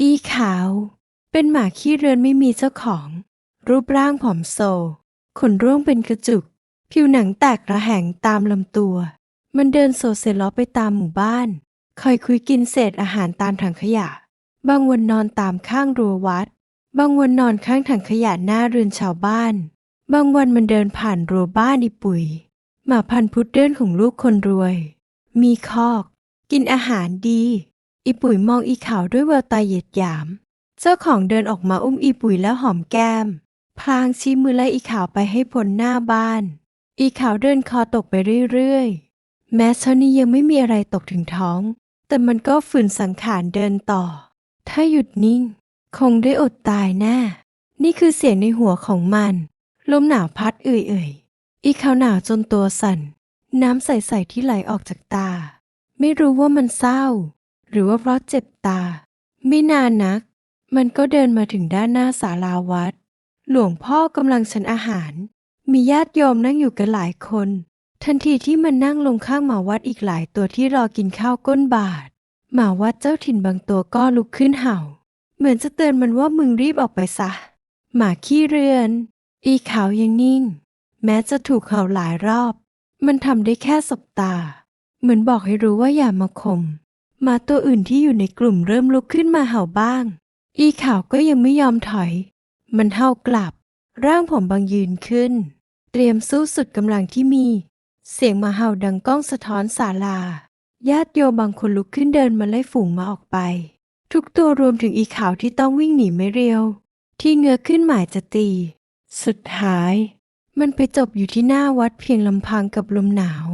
อีขาว เป็นหมาขี้เรือนไม่มีเจ้าของ รูปร่างผอมโซ ขนร่วงเป็นกระจุก ผิวหนังแตกระแหงตามลำตัว มันเดินโซเซล้อไปตามหมู่บ้าน คอยคุยกินเศษอาหารตามถังขยะ บางวันนอนตามข้างรั้ววัด บางวันนอนข้างถังขยะหน้าเรือนชาวบ้าน บางวันมันเดินผ่านรั้วบ้านอีปุ๋ย หมาพันธุ์พุดเดิ้ลของลูกคนรวย มีคอก กินอาหารดี อีปุ๋ยมองอีขาวด้วยแววตาเหยียดหยาม เจ้าของเดินออกมาอุ้มอีปุ๋ยแล้วหอมแก้ม พลางชี้มือไล่อีขาวไปให้พ้นหน้าบ้าน อีขาวเดินคอตกไปเรื่อยๆ แม้เช้านี้ยังไม่มีอะไรตกถึงท้อง แต่มันก็ฝืนสังขารเดินต่อ ถ้าหยุดนิ่ง คงได้อดตายแน่ นี่คือเสียงในหัวของมัน ลมหนาวพัดเอื่อยๆ อีขาวหนาวจนตัวสั่น น้ำใสๆที่ไหลออกจากตา ไม่รู้ว่ามันเศร้า หรือว่าเพราะเจ็บตา ไม่นานนัก มันก็เดินมาถึงด้านหน้าศาลาวัด หลวงพ่อกำลังฉันอาหาร มีญาติโยมนั่งอยู่กันหลายคน ทันทีที่มันนั่งลงข้างหมาวัดอีกหลายตัวที่รอกินข้าวก้นบาทหมาวัดเจ้าถิ่นบางตัวก็ลุกขึ้นเห่า เหมือนจะเตือนมันว่ามึงรีบออกไปซะ หมาขี้เรือน อีขาวยังนิ่ง แม้จะถูกเห่าหลายรอบ มันทำได้แค่สบตา เหมือนบอกให้รู้ว่าอย่ามาคม หมาตัวอื่นที่อยู่ในกลุ่มเริ่มลุกขึ้นมาเห่าบ้าง อีขาวก็ยังไม่ยอมถอย มันเห่ากลับ ร่างผมบางยืนขึ้น เตรียมสู้สุดกำลังที่มี เสียงหมาเห่าดังก้องสะท้อนศาลา ญาติโยมบางคนลุกขึ้นเดินมาไล่ฝูงมาออกไป ทุกตัวรวมถึงอีขาวที่ต้องวิ่งหนีไม่เร็ว ที่เงื้อขึ้นหมายจะตี สุดท้าย มันไปจบอยู่ที่หน้าวัดเพียงลำพังกับลมหนาว